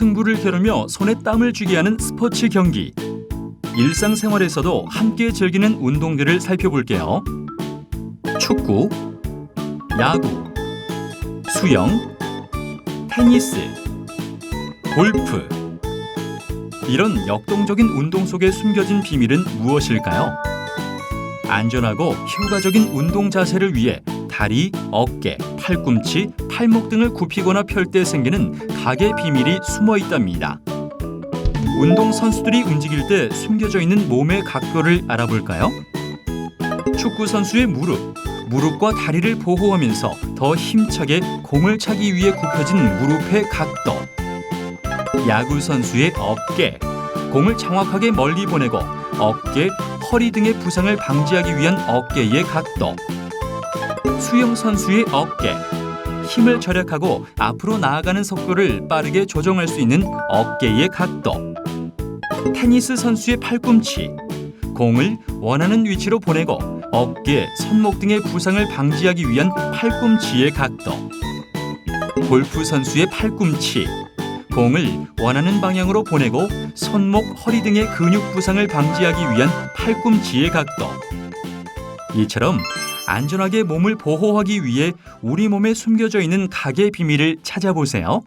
승부를 겨루며 손에 땀을 쥐게 하는 스포츠 경기. 일상생활에서도 함께 즐기는 운동들을 살펴볼게요. 축구, 야구, 수영, 테니스, 골프. 이런 역동적인 운동 속에 숨겨진 비밀은 무엇일까요? 안전하고 효과적인 운동 자세를 위해 다리, 어깨, 팔꿈치, 팔목 등을 굽히거나 펼 때 생기는 각의 비밀이 숨어 있답니다. 운동 선수들이 움직일 때 숨겨져 있는 몸의 각도를 알아볼까요? 축구 선수의 무릎, 무릎과 다리를 보호하면서 더 힘차게 공을 차기 위해 굽혀진 무릎의 각도. 야구 선수의 어깨, 공을 정확하게 멀리 보내고 어깨, 허리 등의 부상을 방지하기 위한 어깨의 각도. 수영 선수의 어깨, 힘을 절약하고 앞으로 나아가는 속도를 빠르게 조정할 수 있는 어깨의 각도. 테니스 선수의 팔꿈치, 공을 원하는 위치로 보내고 어깨, 손목 등의 부상을 방지하기 위한 팔꿈치의 각도. 골프 선수의 팔꿈치, 공을 원하는 방향으로 보내고 손목, 허리 등의 근육 부상을 방지하기 위한 팔꿈치의 각도. 이처럼 안전하게 몸을 보호하기 위해 우리 몸에 숨겨져 있는 각의 비밀을 찾아보세요.